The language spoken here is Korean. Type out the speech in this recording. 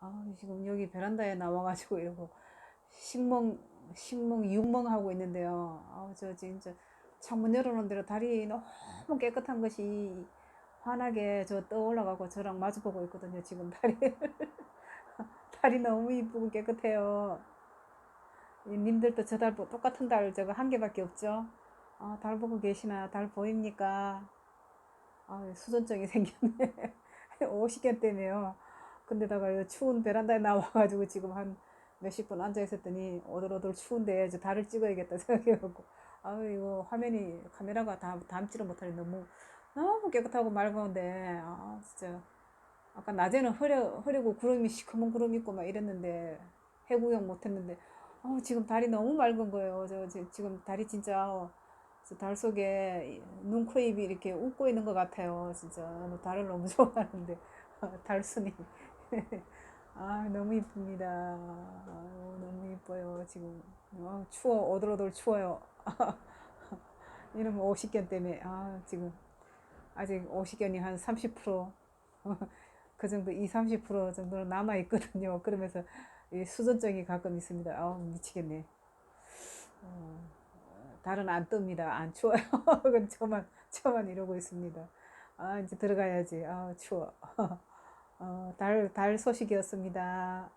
아, 지금 여기 베란다에 나와가지고 이러고 식멍, 식멍, 육멍하고 있는데요. 아, 저 진짜 창문 열어놓은 대로 달이 너무 깨끗한 것이 환하게 저 떠올라가고 저랑 마주보고 있거든요. 지금 달이. 달이 너무 이쁘고 깨끗해요. 이 님들도 저 달 똑같은 달 저거 한 개밖에 없죠? 아, 달 보고 계시나? 달 보입니까? 아, 수전증이 생겼네. 오시견 때문에요. 근데다가 이 추운 베란다에 나와가지고 지금 한 몇십 분 앉아 있었더니 오돌오돌 추운데 이제 달을 찍어야겠다 생각해갖고. 아 이거 화면이 카메라가 다 담지를 못하니 너무 너무 깨끗하고 맑은데. 아 진짜. 아까 낮에는 흐려 흐리고 구름이 시커먼 구름 있고 막 이랬는데 해구경 못했는데. 어 지금 달이 너무 맑은 거예요. 저, 지- 지금 달이 진짜 어, 저달 속에 눈, 코, 입이 이렇게 웃고 있는 것 같아요. 진짜. 너무 달을 너무 좋아하는데. 달순이 아 너무 이쁩니다. 아유, 너무 이뻐요 지금 아, 추워 오돌오돌 추워요. 이런 50견 때문에 아 지금 아직 50견이 한 30%. 그 정도 2, 30% 정도는 남아 있거든요. 그러면서 이 수전증이 가끔 있습니다. 아 미치겠네. 어, 달은 안 뜹니다. 안 추워요. 저만 저만 이러고 있습니다. 아 이제 들어가야지. 아 추워. 어, 달, 달 소식이었습니다.